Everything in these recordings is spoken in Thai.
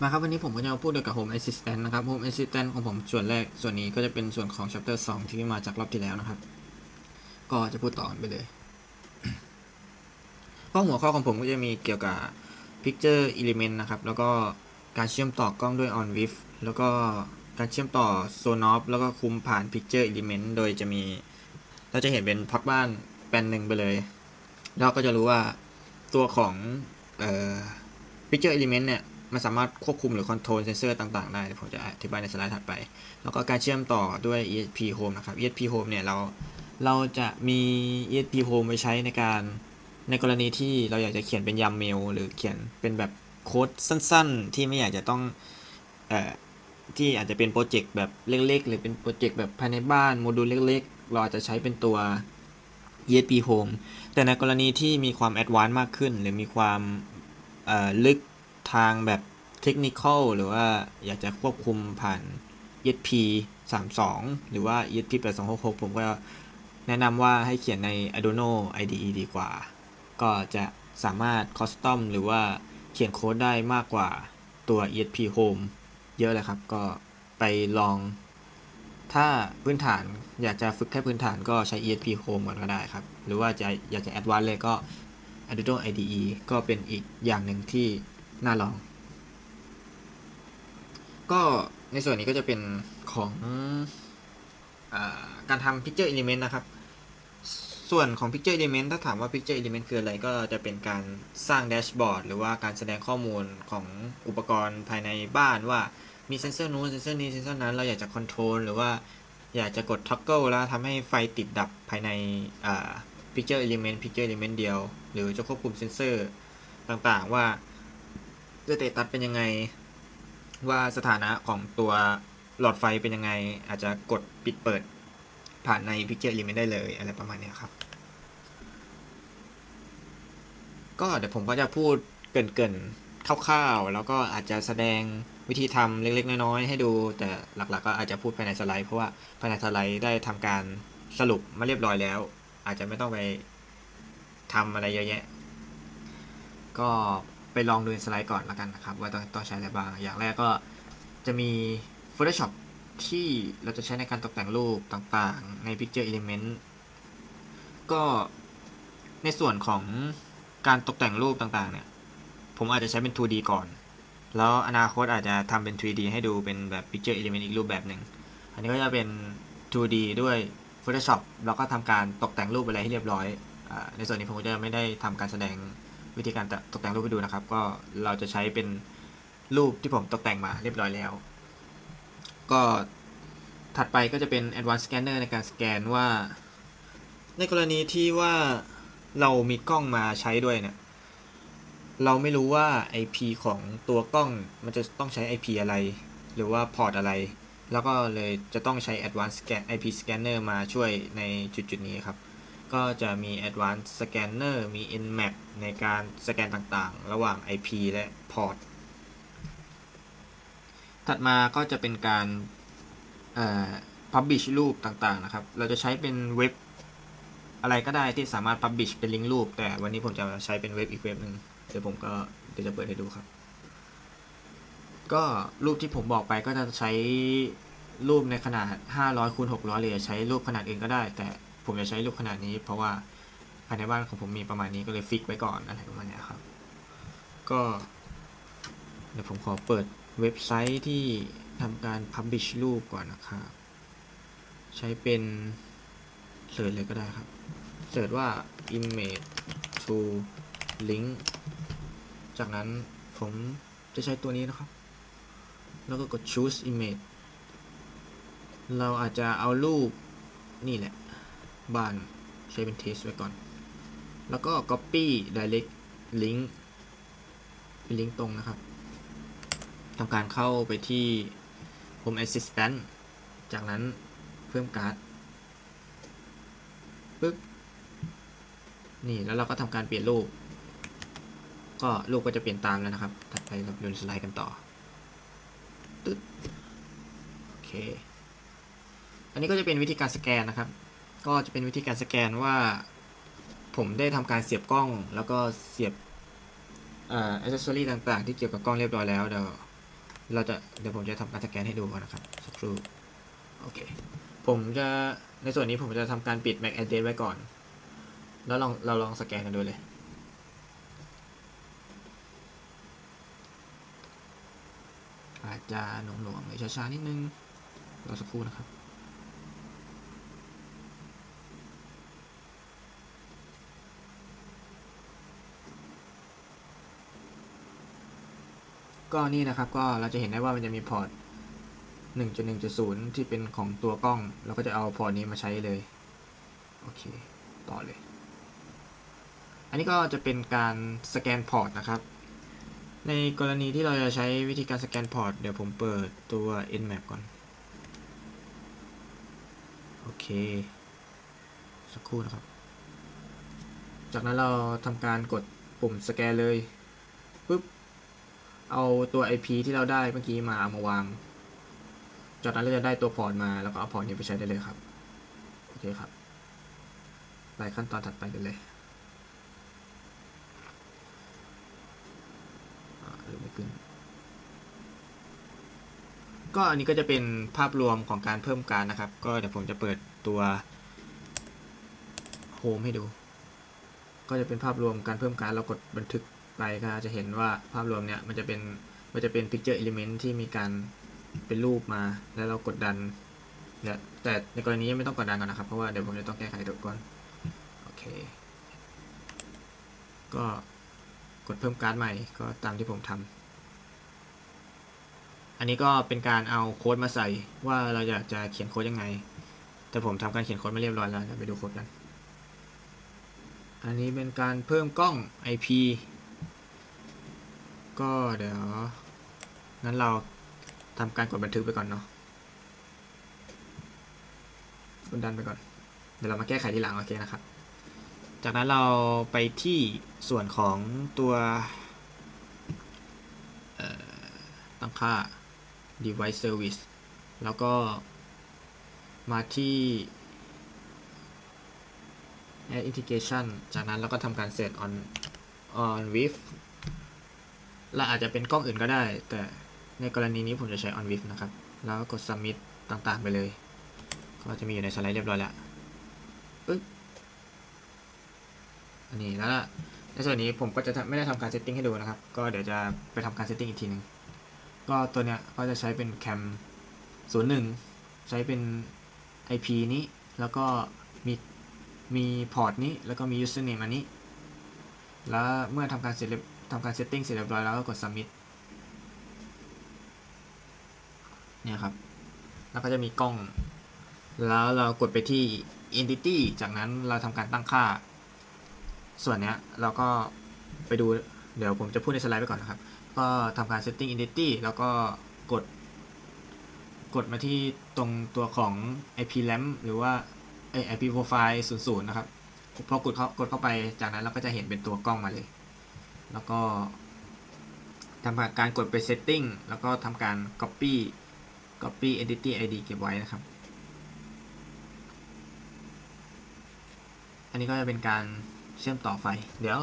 มาครับวันนี้ผมก็จะมาพูดเกี่ยวกับ Home Assistant นะครับ Home Assistant ของผมส่วนแรกส่วนนี้ก็จะเป็นส่วนของ Chapter 2 ที่มาจากรอบที่แล้วนะครับ ก็จะพูดต่อไปเลยก็หัวข้อของผมก็จะมีเกี่ยวกับ Picture Element นะครับ แล้วก็การเชื่อมต่อกล้องด้วย On w i f แล้วก็การเชื่อมต่อ Sonoff แล้วก็คุมผ่าน Picture Element โดยจะมี เราจะเห็นเป็นพล็อตบ้านแปลนหนึ่งไปเลยแล้วก็จะรู้ว่าตัวของเอ่อ Picture Element เนี่ย มันสามารถควบคุมหรือคอนโทรลเซนเซอร์ต่างๆได้ผมจะอธิบายในสไลด์ถัดไป แล้วก็การเชื่อมต่อด้วย ESP Home นะครับ ESP Home เนี่ยเราเราจะมี ESP Home ไว้ใช้ในการในกรณีที่เราอยากจะเขียนเป็นยามเมล หรือเขียนเป็นแบบโค้ดสั้นๆ ที่ไม่อยากจะต้องเอ่อที่อาจจะเป็นโปรเจกต์แบบเล็กๆ หรือเป็นโปรเจกต์แบบภายในบ้านโมดูลเล็กๆ เราอาจจะใช้เป็นตัว ESP Home แต่ในกรณีที่มีความแอดวานซ์มากขึ้น หรือมีความลึก ทางแบบเทคนิคอลหรือว่าอยากจะควบคุมผ่าน ESP 32 หรือว่า ESP 8266 ผมก็แนะนำว่าให้เขียนใน Arduino IDE ดีกว่า ก็จะสามารถคอสตอมหรือว่าเขียนโค้ดได้มากกว่าตัว ESP Home เยอะเลยครับ ก็ไปลอง ถ้าพื้นฐานอยากจะฝึกแค่พื้นฐานก็ใช้ ESP Home ก่อนก็ได้ครับ หรือว่าจะอยากจะ Advanced เลยก็ Arduino IDE ก็เป็นอีกอย่างหนึ่งที่ น่าลอง ก็ในส่วนนี้ก็จะเป็นของอการทำ Picture Element นะครับ ส่วนของ Picture Element ถ้าถามว่า Picture Element คืออะไรก็จะเป็นการสร้างแดชบอร์ดหรือว่าการแสดงข้อมูลของอุปกรณ์ภายในบ้านว่ามีเซนเซอร์นู้นเซนเซอร์นี้เซนเซอร์นั้นเราอยากจะคอนโทรลหรือว่าอยากจะกด toggle แล้วทำให้ไฟติดดับภายใน Picture Element Picture Element เดียว หรือจะควบคุมเซนเซอร์ต่างๆว่า สเตตัสเป็นยังไง ว่าสถานะของตัวหลอดไฟเป็นยังไง อาจจะกดปิดเปิด ผ่านใน Picture Element ได้เลยอะไรประมาณนี้ครับ ก็เดี๋ยวผมก็จะพูดเกินๆคร่าวๆ แล้วก็อาจจะแสดงวิธีทำเล็กๆ น้อยๆ ให้ดู แต่หลักๆ ก็อาจจะพูดภายในสไลด์เพราะว่าภายในสไลด์ได้ทำการสรุปมาเรียบร้อยแล้ว อาจจะไม่ต้องไปทำอะไรเยอะแยะ ก็ ไปลองดูในสไลด์ก่อนละกันนะครับ ว่าต้องต้องใช้อะไรบ้าง อย่างแรกก็จะมี Photoshop ที่เราจะใช้ในการตกแต่งรูปต่างๆ ใน Picture Element ก็ในส่วนของการตกแต่งรูปต่างๆ เนี่ย ผมอาจจะใช้เป็น 2D ก่อน แล้วอนาคตอาจจะทำเป็น 3D ให้ดูเป็นแบบ Picture Element อีกรูปแบบหนึ่ง อันนี้ก็จะเป็น 2D ด้วย Photoshop แล้วก็ทำการตกแต่งรูปอะไรให้เรียบร้อยอในส่วนนี้ผมก็จะไม่ได้ทำการแสดง วิธีการตกแต่งรูปให้ดูนะครับ ก็เราจะใช้เป็นรูปที่ผมตกแต่งมาเรียบร้อยแล้ว ก็ถัดไปก็จะเป็น Advanced Scanner ในการสแกนว่า ในกรณีที่ว่าเรามีกล้องมาใช้ด้วยเนี่ยเราไม่รู้ว่า IP ของตัวกล้องมันจะต้องใช้ IP อะไร หรือว่าพอร์ตอะไร แล้วก็เลยจะต้องใช้ Advanced Scan IP Scanner มาช่วยในจุดๆนี้ครับ ก็จะมี Advanced Scanner มี Nmap ในการสแกนต่างๆ ระหว่าง IP และพอร์ตถัดมาก็จะเป็นการเอ่อ publish รูปต่างๆนะครับ เราจะใช้เป็นเว็บอะไรก็ได้ที่สามารถ publish เป็นลิงก์รูป แต่วันนี้ผมจะใช้เป็นเว็บอีกเว็บหนึ่งเดี๋ยวผมก็เดี๋ยวจะเปิดให้ดูครับ ก็รูปที่ผมบอกไปก็จะใช้รูปในขนาด 500คูณ600หรือจะใช้รูปขนาดอื่นก็ได้ แต่ ผมจะใช้รูปขนาดนี้ เพราะว่าภายในบ้านของผมมีประมาณนี้ก็เลยฟิกไว้ก่อนอะไรประมาณนี้ครับ ก็ เดี๋ยวผมขอเปิดเว็บไซต์ที่ทำการ publish รูปก่อนนะครับใช้เป็นเสิร์ชเลยก็ได้ครับเสิร์ชว่า image to link จากนั้นผมจะใช้ตัวนี้นะครับ แล้วก็กด choose image เราอาจจะเอารูปนี่แหละ บ้านใช้เป็น test ไว้ก่อน แล้วก็ copy direct link เป็นลิงก์ตรงนะครับทำการเข้าไปที่ Home Assistant จากนั้นเพิ่มการ์ดปึ๊บนี่แล้วเราก็ทำการเปลี่ยนรูป ก็รูปก็จะเปลี่ยนตามแล้วนะครับ ถัดไปเราดูสไลด์กันต่อตึ๊ดโอเค อันนี้ก็จะเป็นวิธีการสแกนนะครับ ก็จะเป็นวิธีการสแกนว่า ผมได้ทำการเสียบกล้อง แล้วก็เสียบอ่อ accessory ต่างๆ ที่เกี่ยวกับกล้องเรียบร้อยแล้วเดี๋ยวเราจะเดี๋ยวผมจะทำการสแกนให้ดูก่อนนะครับสักครู่โอเคผมจะในส่วนนี้ผมจะทำการปิด MAC address ไว้ก่อน แล้วลองเราลองสแกนกันดูเลยอาจจะหน่วงๆหรือช้าๆนิดนึงรอสักครู่นะครับ ก็นี่นะครับก็เราจะเห็นได้ว่ามันจะมีพอร์ต1.1.0 ที่เป็นของตัวกล้อง เราก็จะเอาพอร์ตนี้มาใช้เลย โอเค ต่อเลย อันนี้ก็จะเป็นการสแกนพอร์ตนะครับ ในกรณีที่เราจะใช้วิธีการสแกนพอร์ต เดี๋ยวผมเปิดตัว nmap ก่อน โอเค สักครู่นะครับ จากนั้นเราทำการกดปุ่มสแกนเลยปุ๊บ เอาตัว IP ที่เราได้เมื่อกี้มาเอามาวาง จากนั้นเราจะได้ตัวพอร์ตมาแล้วก็เอาพอร์ตนี้ไปใช้ได้เลยครับ โอเคครับ ไปขั้นตอนถัดไปกันเลยอ่าหรือไม่ขึ้น ก็อันนี้ก็จะเป็นภาพรวมของการเพิ่มการนะครับ ก็เดี๋ยวผมจะเปิดตัวโฮมให้ดู ก็จะเป็นภาพรวมการเพิ่มการเรากดบันทึก ไปก็จะเห็นว่าภาพรวมเนี่ยมันจะเป็นมันจะเป็น picture element ที่มีการเป็นรูปมา แล้วเรากดดันเนี่ยแต่ในกรณีนี้ไม่ต้องกดดันก่อนนะครับ เพราะว่าเดี๋ยวผมจะต้องแก้ไขตัวก่อน โอเค ก็กดเพิ่มการ์ดใหม่ก็ตามที่ผมทำอันนี้ก็เป็นการเอาโค้ดมาใส่ว่าเราอยากจะเขียนโค้ดยังไง แต่ผมทำการเขียนโค้ดมาเรียบร้อยแล้วเดี๋ยวไปดูโค้ดกันอันนี้เป็นการเพิ่มกล้อง IP ก็เดี๋ยวนั้นเราทำการกดบันทึกไปก่อนเนาะกดดันไปก่อน เดี๋ยวเรามาแก้ไขทีหลังโอเคนะครับ จากนั้นเราไปที่ส่วนของตัวตั้งค่า device service แล้วก็มาที่ add integration จากนั้นเราก็ทำการ set on on with และอาจจะเป็นกล้องอื่นก็ได้ แต่ในกรณีนี้ผมจะใช้ on with นะครับ แล้วกด submit ต่างๆ ไปเลย ก็จะมีอยู่ในสไลด์เรียบร้อยแล้วปึ๊บอันนี้แล้วในส่วนนี้ผมก็จะไม่ได้ทำการ setting ให้ดูนะครับ ก็เดี๋ยวจะไปทำการ setting อีกทีหนึ่งก็ตัวเนี้ยก็จะใช้เป็น cam 01 ใช้เป็น IP นี้ แล้วก็มีมีพอร์ตนี้ แล้วก็มี username อันนี้ แล้วเมื่อทำการเสร็จเรียบ ทำการ setting เสร็จเรียบร้อยแล้วก็กด submit เนี่ยครับ แล้วก็จะมีกล้อง แล้วเรากดไปที่ entity จากนั้นเราทำการตั้งค่า ส่วนเนี้ยเราก็ไปดู เดี๋ยวผมจะพูดในสไลด์ไปก่อนนะครับ ก็ทำการ setting entity แล้วก็กด กดมาที่ตรงตัวของ IP lamp หรือว่าเอ้ย IP profile 00 นะครับ พอกดเข้ากดเข้าไปจากนั้นเราก็จะเห็นเป็นตัวกล้องมาเลย แล้วก็ทำการกดไป setting แล้วก็ทำการ copy copy entity id เก็บไว้นะครับ อันนี้ก็จะเป็นการเชื่อมต่อไฟ เดี๋ยว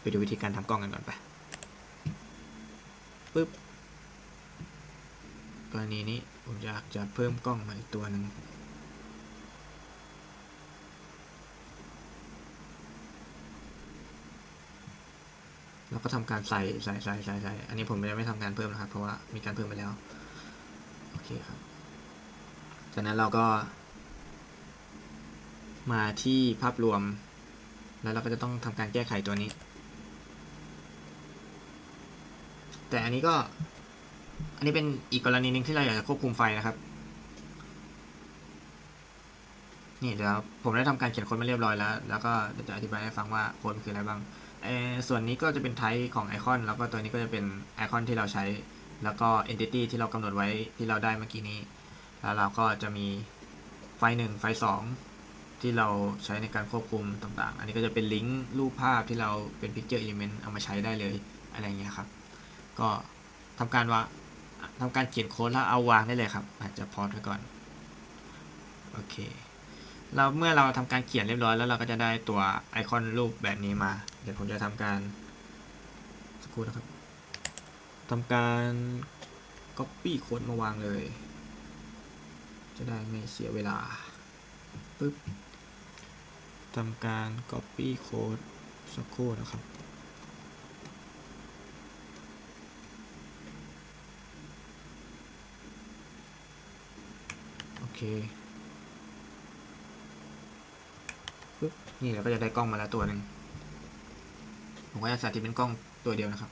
ไปดูวิธีการทำกล้องกันก่อนไปปึ๊บกรณีนี้ผมอยากจะเพิ่มกล้องมาอีกตัวหนึ่ง แล้วก็ทำการใส่ใส่ใส่ใส่ใส่อันนี้ผมยังไม่ทำการเพิ่มนะครับ เพราะว่ามีการเพิ่มไปแล้ว โอเคครับ จากนั้นเราก็ มาที่ภาพรวม แล้วเราก็จะต้องทำการแก้ไขตัวนี้ แต่อันนี้ก็ อันนี้เป็นอีกกรณีหนึ่งที่เราอยากจะควบคุมไฟนะครับ นี่เดี๋ยวผมได้ทำการเขียนโค้ดมาเรียบร้อยแล้ว แล้วก็จะอธิบายให้ฟังว่าโค้ดมันคืออะไรบ้าง ส่วนนี้ก็จะเป็นไทป์ของไอคอนแล้วก็ตัวนี้ก็จะเป็นไอคอนที่เราใช้ แล้วก็ entity ที่เรากำหนดไว้ที่เราได้เมื่อกี้นี้ แล้วเราก็จะมีไฟล์หนึ่งไฟล์สองที่เราใช้ในการควบคุมต่างๆ อันนี้ก็จะเป็นลิงก์รูปภาพที่เราเป็น picture element เอามาใช้ได้เลยอะไรเงี้ยครับ ก็ทำการว่าทำการเขียนโค้ดแล้วเอาวางได้เลยครับ อาจจะพอสไว้ก่อน โอเคเราเมื่อเราทำการเขียนเรียบร้อยแล้วเราก็จะได้ตัวไอคอนรูปแบบนี้มา เดี๋ยวผมจะทำการสักครู่นะครับทำการ copy โค้ดมาวางเลย จะได้ไม่เสียเวลาปึ๊บทำการ copy โค้ดสักครู่นะครับโอเคปึ๊บนี่เราก็จะได้กล้องมาแล้วตัวหนึ่ง ผมก็จะสาธิตเป็นกล้องตัวเดียวนะครับ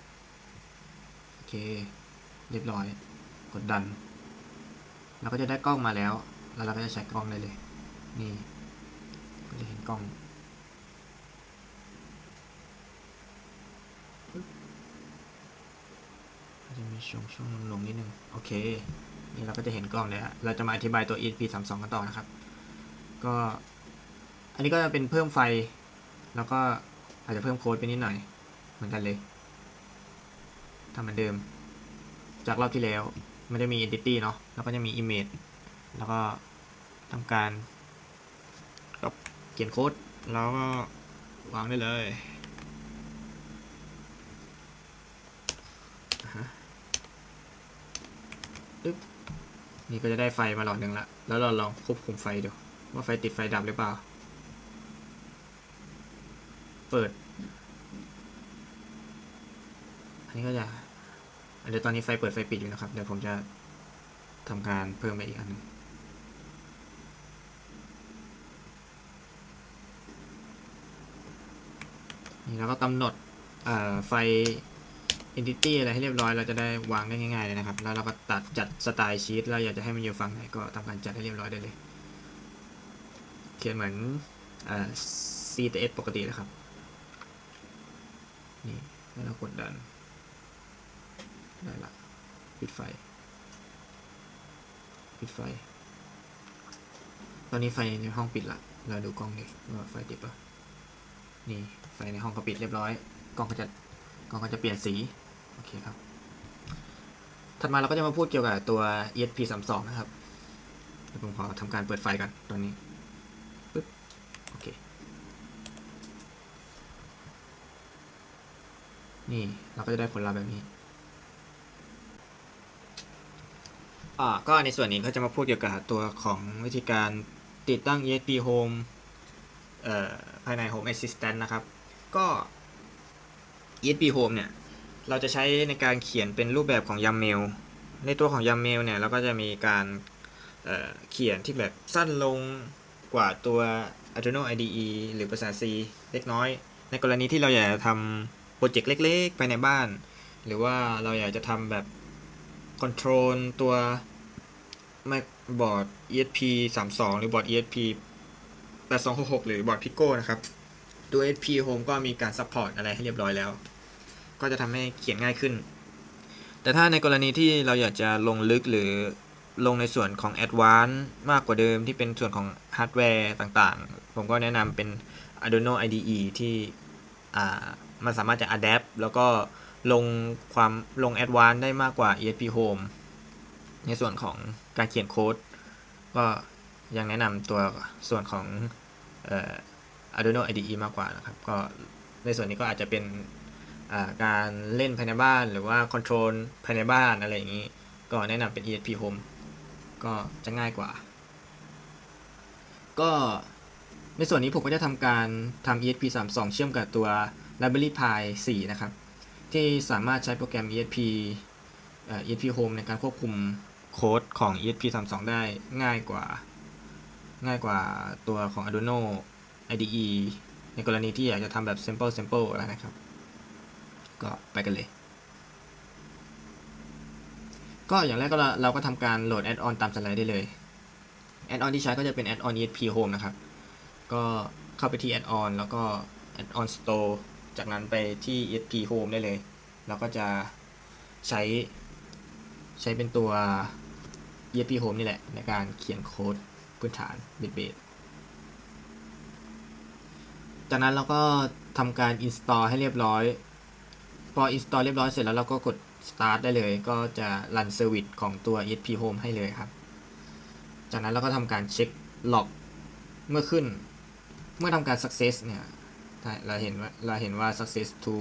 โอเค เรียบร้อย กดดัน เราก็จะได้กล้องมาแล้ว แล้วเราก็จะใช้กล้องได้เลย นี่ก็จะเห็นกล้อง จะมีช่วงช่วงลงนิดนึง โอเค นี่เราก็จะเห็นกล้องแล้ว เราจะมาอธิบายตัว ESP 3 2 กันต่อนะครับ ก็ อันนี้ก็จะเป็นเพิ่มไฟ แล้วก็อาจจะเพิ่มโค้ดไปนิดหน่อย มือนกันเลยทำเหมือนเดิม จากรอบที่แล้ว มันจะมี entity เนาะแล้วก็จะมี image แล้วก็ทำการกับเขียนโค้ด แล้วก็วางได้เลย นี่ก็จะได้ไฟมาหลอดหนึ่งละ แล้วเราลองควบคุมไฟดู ว่าไฟติดไฟดับหรือเปล่า เปิด อันนี้ก็จะเดี๋ยวตอนนี้ไฟเปิดไฟปิดอยู่นะครับ เดี๋ยวผมจะทำการเพิ่มไปอีกอันหนึงนี่เราก็กำหนดไฟ entity อะไรให้เรียบร้อย เราจะได้วางได้ง่ายๆเลยนะครับ แล้วเราก็ตัดจัดสไตล์ชีตเราอยากจะให้มันอยู่ฝั่งไหนก็ทำการจัดให้เรียบร้อยได้เลย เขียนเหมือนเอ่อ CTS ปกตินะครับ นี่แล้วเรากดดัน ได้ละปิดไฟ ปิดไฟ ตอนนี้ไฟในห้องปิดละ เราดูกล้องดิว่าไฟติดปะนี่ไฟในห้องก็ปิดเรียบร้อย กล้องก็จะกล้องก็จะเปลี่ยนสี โอเคครับ ถัดมาเราก็จะมาพูดเกี่ยวกับตัว ESP 3 2นะครับผมขอทำการเปิดไฟกันตอนนี้ปึ๊บโอเค นี่เราก็จะได้ผลลัพธ์แบบนี้ อ่าก็ในส่วนนี้ก็จะมาพูดเกี่ยวกับตัวของวิธีการติดตั้ง ESP Home เอ่อภายใน Home Assistant นะครับ ก็ ESP Home เนี่ย เราจะใช้ในการเขียนเป็นรูปแบบของ YAML ในตัวของ YAML เนี่ย เราก็จะมีการเเขียนที่แบบสั้นลงกว่าตัว Arduino IDE หรือภาษา C เล็กน้อย ในกรณีที่เราอยากจะทำโปรเจกต์เล็กๆ ไปในบ้าน หรือว่าเราอยากจะทำแบบ คอนโทรลตัว Mac บอร์ด ESP 32 หรือบอร์ด ESP 8266 หรือบอร์ด Pico นะครับ ตัว ESP Home ก็มีการ support อะไรให้เรียบร้อยแล้ว ก็จะทำให้เขียนง่ายขึ้น แต่ถ้าในกรณีที่เราอยากจะลงลึกหรือลงในส่วนของ Advanced มากกว่าเดิมที่เป็นส่วนของฮาร์ดแวร์ต่างๆ ผมก็แนะนำเป็น Arduino IDE ที่มันสามารถจะ adapt แล้วก็ ลงความลง Advanced ได้มากกว่า ESP Home ในส่วนของการเขียนโค้ด ก็ยังแนะนำตัวส่วนของเอ่อ Arduino IDE มากกว่านะครับ ก็ในส่วนนี้ก็อาจจะเป็นการเล่นภายในบ้านหรือว่าคอนโทรลภายในบ้านอะไรอย่างนี้ ก็แนะนำเป็น ESP Home ก็จะง่ายกว่า ก็ในส่วนนี้ผมก็จะทำการทำ ESP 3 2 เชื่อมกับตัว Library Pi 4 นะครับ ที่สามารถใช้โปรแกรม ESP ESP Home ในการควบคุมโค้ดของ ESP 3 2ได้ง่ายกว่า ง่ายกว่าตัวของ Arduino IDE ในกรณีที่อยากจะทำแบบ simple simple แล้วนะครับ ก็ไปกันเลย ก็อย่างแรกก็เราเราก็ทำการโหลดแอดออนตามสไลด์ได้เลย แอดออนที่ใช้ก็จะเป็นแอดออน ESP Home นะครับ ก็เข้าไปที่แอดออนแล้วก็แอดออน Store จากนั้นไปที่ ESP Home ได้เลย เราก็จะใช้ใช้เป็นตัว ESP Home นี่แหละ ในการเขียนโค้ดพื้นฐานบิตเบสจากนั้นเราก็ทำการ install ให้เรียบร้อย พอ install เรียบร้อยเสร็จแล้วเราก็กด start ได้เลย ก็จะ run service ของตัว ESP Home ให้เลยครับ จากนั้นเราก็ทำการเช็ค log เมื่อขึ้น เมื่อทำการ success เนี่ย เราเห็นว่าเราเห็นว่า success to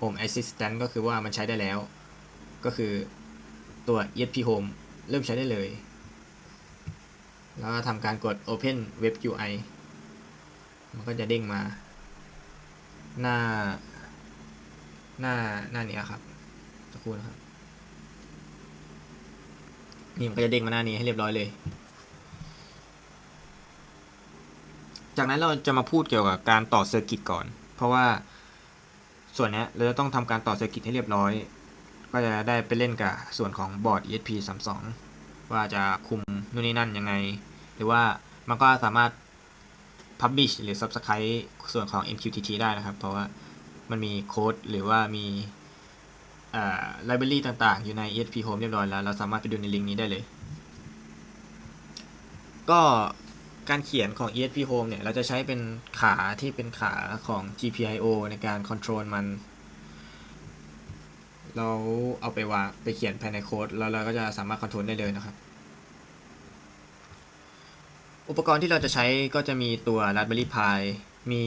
home assistant ก็คือว่ามันใช้ได้แล้ว ก็คือตัว ESP Home เริ่มใช้ได้เลย แล้วก็ทำการกด Open Web UI มันก็จะเด้งมา หน้า หน้าหน้านี้ครับสักครู่นะครับนี่มันก็จะเด้งมาหน้านี้ให้เรียบร้อยเลย จากนั้นเราจะมาพูดเกี่ยวกับการต่อเซอร์กิตก่อน เพราะว่าส่วนนี้เราจะต้องทำการต่อเซอร์กิตให้เรียบร้อย ก็จะได้ไปเล่นกับส่วนของบอร์ด ESP 32ว่าจะคุมนู่นนี่นั่นยังไง หรือว่ามันก็สามารถ Publish หรือ Subscribe ส่วนของ MQTT ได้นะครับ เพราะว่ามันมีโค้ดหรือว่ามีอ่า library ต่างๆ อยู่ใน ESP Home เรียบร้อยแล้ว เราสามารถไปดูในลิงก์นี้ได้เลย ก็ การเขียนของ ESP Home เนี่ย เราจะใช้เป็นขาที่เป็นขาของ GPIO ในการ control มัน เราเอาไปวางไปเขียนภายในโค้ด แล้วเราก็จะสามารถ control ได้เลยนะครับ อุปกรณ์ที่เราจะใช้ก็จะมีตัว Raspberry Pi มี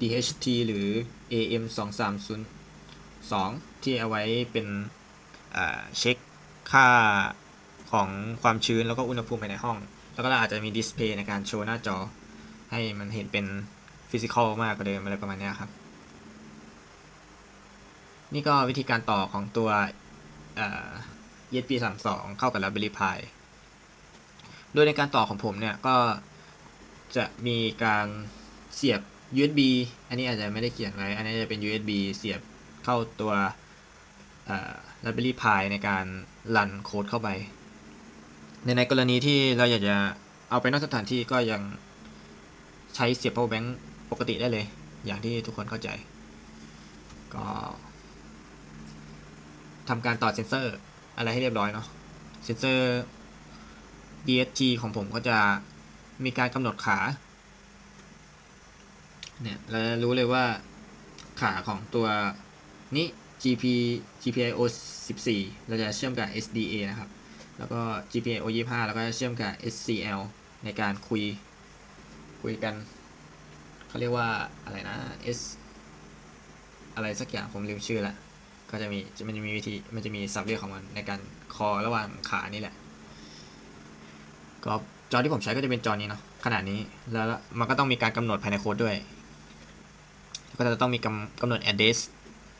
DHT หรือ AM 2 3 0 2ที่เอาไว้เป็นเช็คค่าของความชื้นแล้วก็อุณหภูมิภายในห้อง แล้วก็เราอาจจะมีดิสเพย์ในการโชว์หน้าจอ ให้มันเห็นเป็นฟิสิกอลมากกว่าเดิมอะไรประมาณนี้ครับ นี่ก็วิธีการต่อของตัวอ่า ESP 3 2เข้ากับ Raspberry Pi โดยในการต่อของผมเนี่ย ก็จะมีการเสียบ USB อันนี้อาจจะไม่ได้เขียนไว้ อันนี้จะเป็น USB เสียบเข้าตัว Raspberry Pi ในการรันโค้ดเข้าไป ในในกรณีที่เราอยากจะเอาไปนอกสถานที่ก็ยังใช้เสียบ power bank ปกติได้เลย อย่างที่ทุกคนเข้าใจ ก็ทำการต่อเซนเซอร์อะไรให้เรียบร้อยเนาะเซนเซอร์ DSG ของผมก็จะมีการกำหนดขา เนี่ยเราจะรู้เลยว่าขาของตัวนี้ GP GPIO 14 เราจะเชื่อมกับ SDA นะครับ แล้วก็ GPIO 25 แล้วก็เชื่อมกับ SCL ในการคุย คุยกันเขาเรียกว่าอะไรนะ S อะไรสักอย่างผมลืมชื่อละก็จะมีมันจะมีวิธีมันจะมีศัพท์เรียกของมันในการคอระหว่างขานี่แหละ ก็จอที่ผมใช้ก็จะเป็นจอนี้เนาะขนาดนี้แล้วมันก็ต้องมีการกำหนดภายในโค้ดด้วยก็จะต้องมีกำกำหนด address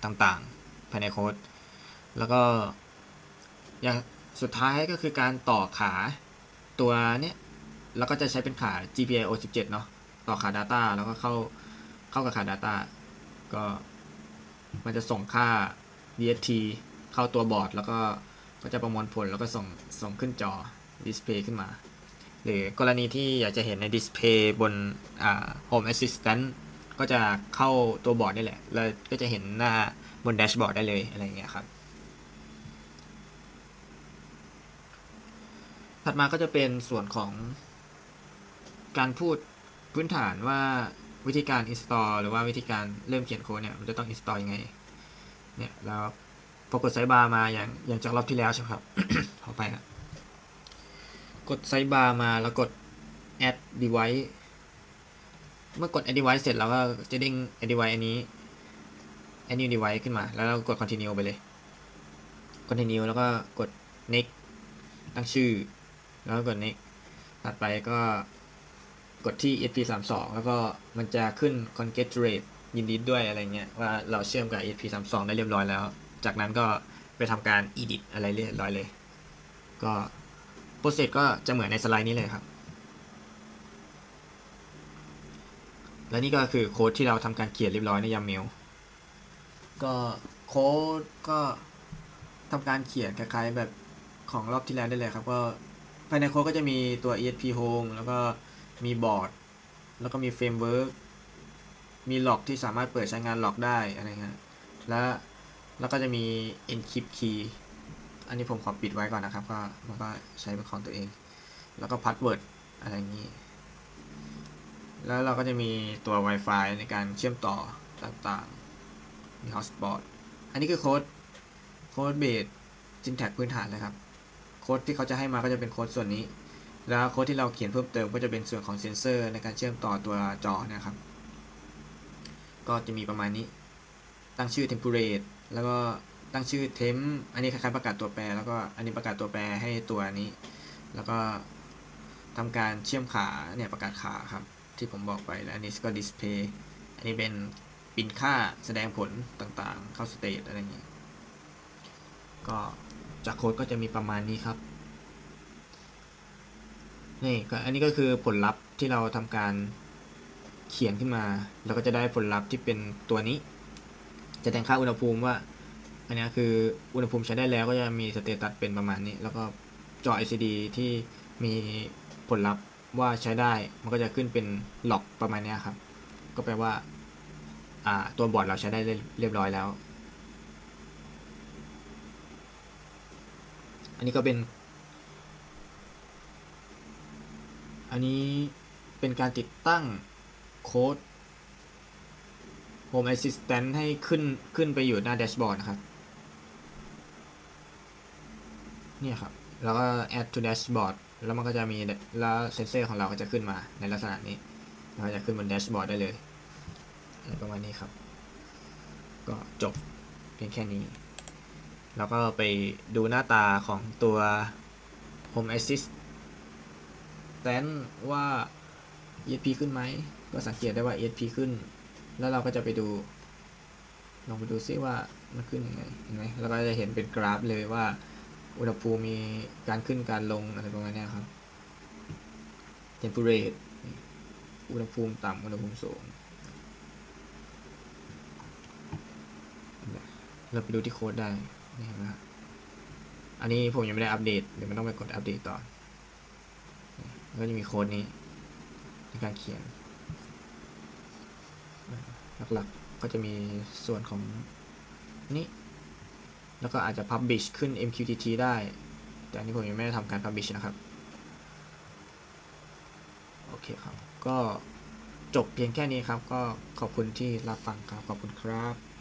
ต่างๆ ภายในโค้ด แล้วก็อย่าง สุดท้ายก็คือการต่อขาตัวเนี้ยแล้วก็จะใช้เป็นขา GPIO 17 เนาะต่อขา Data แล้วก็เข้าเข้ากับขา Data ก็มันจะส่งค่า DST เข้าตัวบอร์ด แล้วก็ก็จะประมวลผลแล้วก็ส่งส่งขึ้นจอ display ขึ้นมา หรือกรณีที่อยากจะเห็นในดิสเพย์บนอ่า Home Assistant ก็จะเข้าตัวบอร์ดนี่แหละ แล้วก็จะเห็นหน้าบนแดชบอร์ดได้เลยอะไรอย่างเงี้ยครับ ถัดมาก็จะเป็นส่วนของการพูดพื้นฐานว่าวิธีการ install หรือว่าวิธีการเริ่มเขียนโค้ดเนี่ยมันจะต้อง install ยังไงเนี่ยแล้วพอกดไซบาร์มาอย่างอย่างจากรอบที่แล้วใช่ไหมครับขอไปครับกดไซบาร์มาแล้วกด add device เมื่อกด add device เสร็จแล้วก็จะเด้ง add device อันนี้ add new device ขึ้นมาแล้วเรากด continue ไปเลย continue แล้วก็กด next ตั้งชื่อ แล้วกด next ถัดไปก็กดที่ ESP 3 2 แล้วก็มันจะขึ้น congratulate ยินดีด้วยอะไรเงี้ยว่าเราเชื่อมกับ ESP 3 2 ได้เรียบร้อยแล้ว จากนั้นก็ไปทำการ edit อะไรเรียบร้อยเลย ก็โปรเซสก็จะเหมือนในสไลด์นี้เลยครับ และนี่ก็คือโค้ดที่เราทำการเขียนเรียบร้อยในยามเมลก็โค้ดก็ทำการเขียนคล้ายๆแบบของรอบที่แล้วได้เลยครับก็ ภายในโค้ดก็จะมีตัว ESP Home แล้วก็มีบอร์ด แล้วก็มีเฟรมเวิร์กมีล็อกที่สามารถเปิดใช้งานล็อกได้อะไรเงี้ยและแล้วก็จะมี encrypt key อันนี้ผมขอปิดไว้ก่อนนะครับ ก็มันก็ใช้เป็นของตัวเอง แล้วก็พาสเวิร์ดอะไรอย่างนี้ แล้วเราก็จะมีตัว Wi-Fi ในการเชื่อมต่อต่างๆ มี Hotspot อันนี้คือโค้ด โค้ดเบส syntax พื้นฐานเลยครับ โค้ดที่เขาจะให้มาก็จะเป็นโค้ดส่วนนี้ แล้วโค้ดที่เราเขียนเพิ่มเติมก็จะเป็นส่วนของเซนเซอร์ในการเชื่อมต่อตัวจอนะครับ ก็จะมีประมาณนี้ ตั้งชื่อ template แล้วก็ตั้งชื่อเทมอันนี้คล้ายๆประกาศตัวแปร แล้วก็อันนี้ประกาศตัวแปรให้ตัวนี้ แล้วก็ทำการเชื่อมขาเนี่ยประกาศขาครับ ที่ผมบอกไปแล้วอันนี้ก็ดิสเพย์อันนี้เป็นปินค่าแสดงผลต่างๆ เข้าสเตตอะไรอย่างเงี้ยก็ จากโค้ดก็จะมีประมาณนี้ครับ นี่ก็อันนี้ก็คือผลลัพธ์ที่เราทำการเขียนขึ้นมาแล้วก็จะได้ผลลัพธ์ที่เป็นตัวนี้ จะแทงค่าอุณหภูมิว่า อันนี้คืออุณหภูมิใช้ได้แล้วก็จะมีสเตตัสเป็นประมาณนี้ แล้วก็จอ LCD ที่มีผลลัพธ์ว่าใช้ได้มันก็จะขึ้นเป็นหลอกประมาณนี้ครับ ก็แปลว่าตัวบอร์ดเราใช้ได้เรียบร้อยแล้ว นนี้ก็เป็น อันนี้เป็นการติดตั้งโค้ด Home Assistant ให้ขึ้นขึ้นไปอยู่หน้าแดชบอร์ดนะครับ เนี่ยครับ แล้วก็ add to dashboard แล้วมันก็จะมีแล้วเซนเซอร์ของเราก็จะขึ้นมาในลักษณะนี้เราจะขึ้นบนแดชบอร์ดได้เลย ประมาณนี้ครับ ก็จบเพียงแค่นี้ แล้วก็ไปดูหน้าตาของตัว Home Assistant ว่า ESP ขึ้นไหม ก็สังเกตได้ว่า ESP ขึ้น แล้วเราก็จะไปดู ลองไปดูซิว่ามันขึ้นยังไงเห็นไหมแล้วก็จะเห็นเป็นกราฟเลยว่า อุณหภูมิมีการขึ้นการลงอะไรประมาณนี้ครับ temperature อุณหภูมิต่ำอุณหภูมิสูง เราไปดูที่โค้ดได้ นี่เห็นไหมอันนี้ผมยังไม่ได้อัปเดต เดี๋ยวมันต้องไปกดอัปเดตต่อก็จะมีโค้ดนี้ในการเขียน หลักๆก็จะมีส่วนของนี้ แล้วก็อาจจะ publish ขึ้น MQTT ได้ แต่อันนี้ผมยังไม่ได้ทำการ publish นะครับ โอเคครับ ก็จบเพียงแค่นี้ครับ ก็ขอบคุณที่รับฟังครับ ขอบคุณครับ